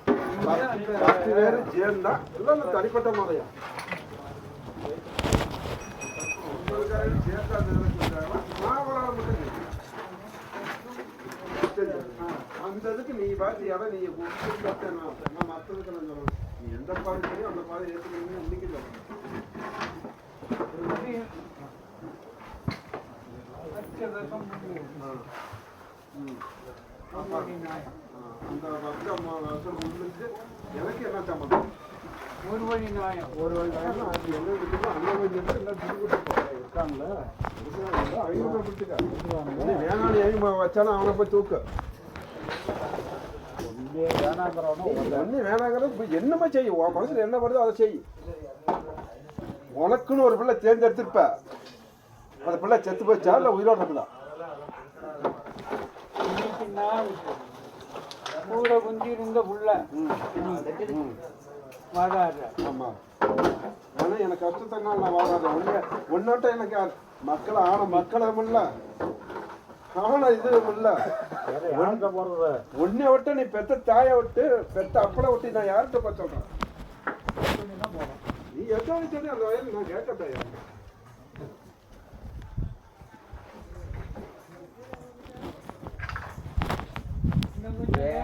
பத்து பேர் சேர்ந்தா எல்லாம் இந்த தனிப்பட்ட முறையா உங்களுக்காக சேர்த்தா தெரிஞ்சுக்கிட்டாங்கன்னா மாவளம் மட்டும் கேட்கு. சரி. அந்த இதுக்கு நீ பார்த்து இடம் நீ பார்த்து நான் மற்றதுக்கு நான் சொல்லணும் நீ எந்த பாதை செய்யும் அந்த பாதை ஏற்றுக்கணும்னு இன்னைக்கு சொல்லணும் அந்த வருஷம் வருஷம் முன்னுக்கு எனக்கு என்ன சம்மந்தம் ஒரு வழி நியாயம். ஒரு வழி நேரம் அது என்ன இருக்குதோ அந்த வழி இருந்து எல்லாம் திருப்பிட்டு ஐநூறு வேணாம் ஐநூறு வச்சாலும் அவனை போய் தூக்கு. ஒண்ணு வேணாங்கிறது இப்ப என்னமா செய்யும் உன் மனசுல என்ன வருதோ அதை செய். உனக்குன்னு ஒரு பிள்ளை தேர்ந்தெடுத்திருப்ப. அந்த பிள்ளை செத்து போச்சா இல்ல உயிரோட இருக்குதா? கூட குந்தி இருந்த புள்ள. வாதாடுற ஆமா. ஆனா எனக்கு கஷ்டத்தை நான் வாழாத ஒண்ணு ஒன்னாட்ட எனக்கு மக்களை ஆன மக்களும் இல்ல. ஆன இதுவும் இல்ல. உன்னை விட்டு நீ பெத்த தாயை விட்டு பெத்த அப்பளை விட்டு நான் யார்கிட்ட சொல்றேன்? நீ வயசு அந்த வயதில் நான் இன்னும் கொஞ்சம்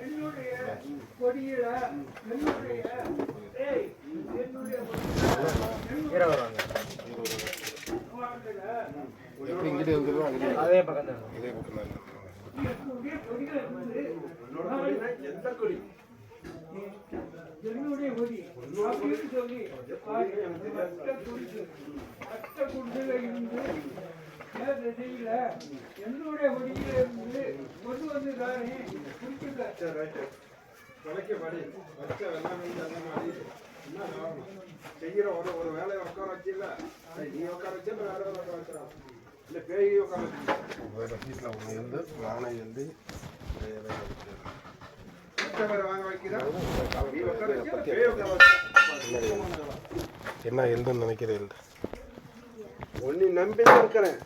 என்னுடைய கொடியில என்னுடைய அதே பக்கம் தான். என்னுடைய கொடி அப்படின்னு சொல்லி. அட்டை குடிசை. அட்டை குடிசையில இருந்து திசையில என்னுடைய கொடியில இருந்து கொண்டு வந்து தானே குடிச்சுக்க விளக்க படி. வச்ச வெள்ளம் மாறி என்ன காரணம் செய்கிற ஒரு ஒரு வேலையை உட்கார வச்சில்ல? சரி, நீ உட்கார வச்சு வேற வேலை உட்கார வச்சிடலாம் இல்லை பேய் உட்கார வச்சு. வச்ச வேலை வாங்க வைக்கிறா நீ உட்கார வச்சு இல்ல பேய் உட்கார வச்சு என்ன எந்த நினைக்கிறேன் ஒன்னு நம்பி இருக்கிறேன்.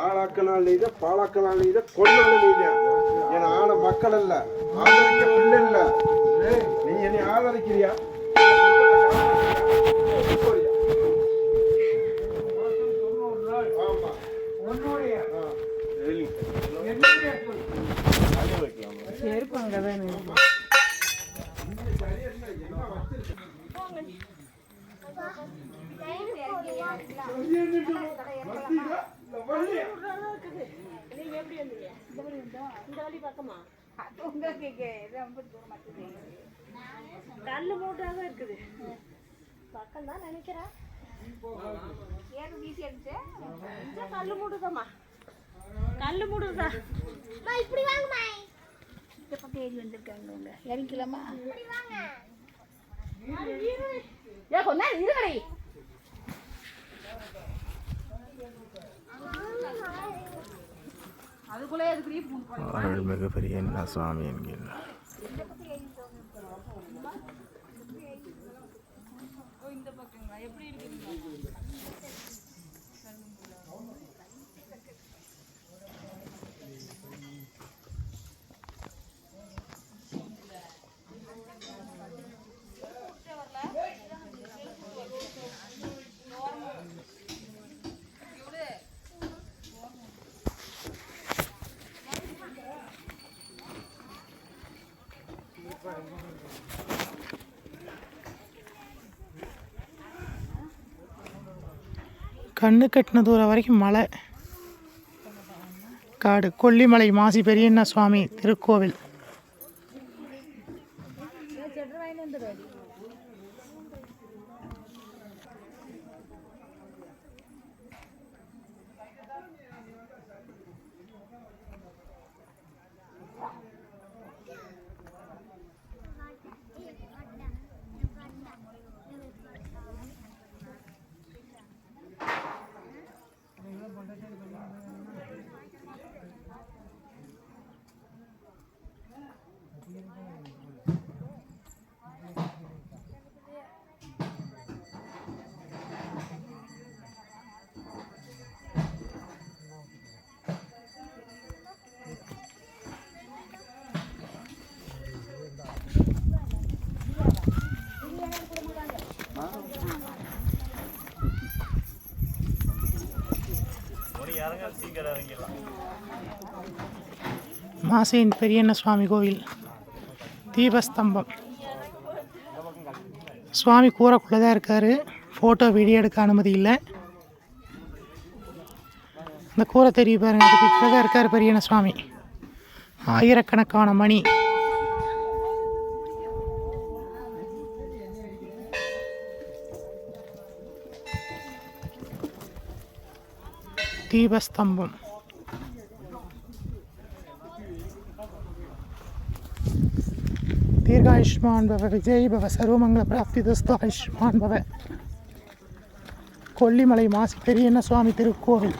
ஆளாக்கினால் நீத பாழாக்கினால் நீத கொண்டாலும் நீத என் ஆன மக்கள் அல்ல ஆதரிக்க பிள்ளை இல்ல நீ என்னை ஆதரிக்கிறியா? மாசம் செருப்பு நாள் ஆமா நீங்க எப்படி வந்தீங்க இந்த வழி வந்தோம் இந்த வழி பக்கமா கல்லு மூட்டாக இருக்குது பக்கம் தான் நினைக்கிறேன் ஏன் வீசி அடிச்சு இந்த மூடுதாம்மா கல்லு மூடுதா இப்படி வாங்கம்மா இந்த பக்கம் ஏறி வந்திருக்காங்க அவங்க இறங்கிக்கலாமா? ஏ கொஞ்ச நேரம் இருங்கடி. அருள்மிகு பெரிய என்ன சுவாமி என்கிறார். இந்த பக்கங்களா? எப்படி இருக்குங்க கண்ணு கட்டின தூரம் வரைக்கும் மலை. காடு. கொல்லிமலை மாசி பெரியண்ண சுவாமி திருக்கோவில். மாசையின் பெரியண்ண சுவாமி கோவில் தீபஸ்தம்பம். சுவாமி கூரைக்குள்ளே தான் இருக்கார். ஃபோட்டோ வீடியோ எடுக்க அனுமதி இல்லை. அந்த கூரை தெரிய பாருங்க. அதுக்கு தான் இருக்கார் பெரியண்ண சுவாமி. ஆயிரக்கணக்கான மணி. தீபஸ்தம்பம். தீர்காயுஷ்மான் பவ விஜய் பவ சர்வமங்கள பிராப்தி தஸ்து ஆயுஷ்மான் பவ கொல்லிமலை மாசி பெரியன்ன சுவாமி திருக்கோவில்.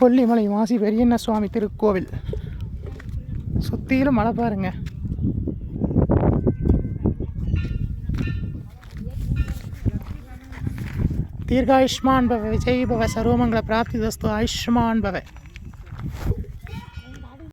கொல்லிமலை வாசி பெரியண்ண சுவாமி திருக்கோவில். சுத்தியிலும் மழை பாருங்க. தீர்காயுஷ்மான் பவ விஜய் பவ சர்வமங்கள பிராப்தி தஸ்து ஆயுஷ்மான் பவ.